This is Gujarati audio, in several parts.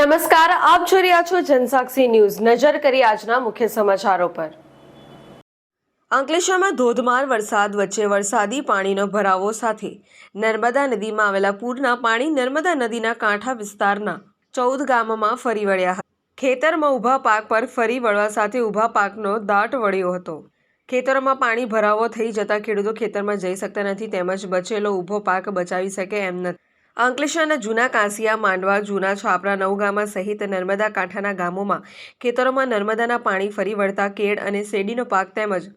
નમસ્કાર, આપ જોઈ રહ્યા છો જનસાક્ષી ન્યૂઝ. નજર કરી આજના મુખ્ય સમાચારો પર. અંકલેશ્વરમાં ધોધમાર વરસાદ વચ્ચે વરસાદી પાણીનો ભરાવો સાથે નર્મદા નદીમાં આવેલા પૂરના પાણી નર્મદા નદીના કાંઠા વિસ્તારના ચૌદ ગામમાં ફરી વળ્યા હતા. ખેતરમાં ઊભા પાક પર ફરી વળવા સાથે ઊભા પાકનો દાટ વળ્યો હતો. ખેતરોમાં પાણી ભરાવો થઈ જતા ખેડૂતો ખેતરમાં જઈ શકતા નથી, તેમજ બચેલો ઊભો પાક બચાવી શકે એમ નથી. અંકલેશ્વરના જૂના કાંસિયા માંડવા, જૂના છાપરા, નવગામા સહિત નર્મદા કાંઠાના ગામોમાં ખેતરોમાં નર્મદાના પાણી ફરી વળતા કેળ અને શેરડીનો પાક તેમજ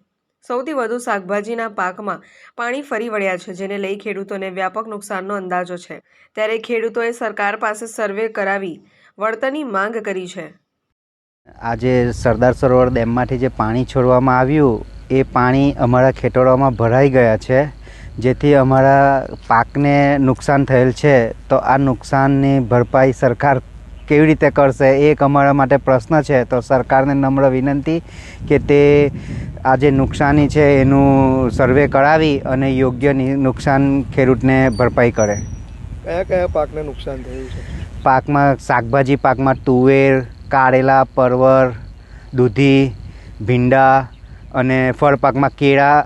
સૌથી વધુ શાકભાજીના પાકમાં પાણી ફરી વળ્યા છે, જેને લઈ ખેડૂતોને વ્યાપક નુકસાનનો અંદાજો છે. ત્યારે ખેડૂતોએ સરકાર પાસે સર્વે કરાવી વળતરની માંગ કરી છે. આજે સરદાર સરોવર ડેમમાંથી જે પાણી છોડવામાં આવ્યું, એ પાણી અમારા ખેતરોમાં ભરાઈ ગયા છે. જેથી અમારા પાકને નુકસાન થયેલ છે તો આ નુકસાનની ભરપાઈ સરકાર કેવી રીતે કરશે એ એક અમારા માટે પ્રશ્ન છે. તો સરકારને નમ્ર વિનંતી કે તે આ જે નુકસાની છે એનું સર્વે કરાવી અને યોગ્ય નુકસાન ખેડૂતને ભરપાઈ કરે. કયા કયા પાકને નુકસાન થયું છે? પાકમાં શાકભાજી પાકમાં તુવેર કારેલા પરવર દૂધી ભીંડા અને ફળ પાકમાં કેળા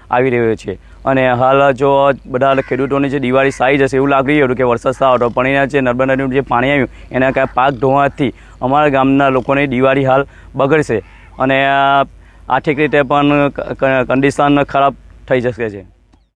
આવી રહ્યો છે. અને હાલ જો બધા ખેડૂતોની જે દિવાળી સાઈ જશે એવું લાગી રહ્યું હતું કે વરસાદ સારો હતો, પણ એના જે નર્મદા નદીનું જે પાણી આવ્યું, એના કારણે પાક ધોવાથી અમારા ગામના લોકોની દિવાળી હાલ બગડશે. અને આર્થિક રીતે પણ કન્ડિશન ખરાબ થઈ જશે છે.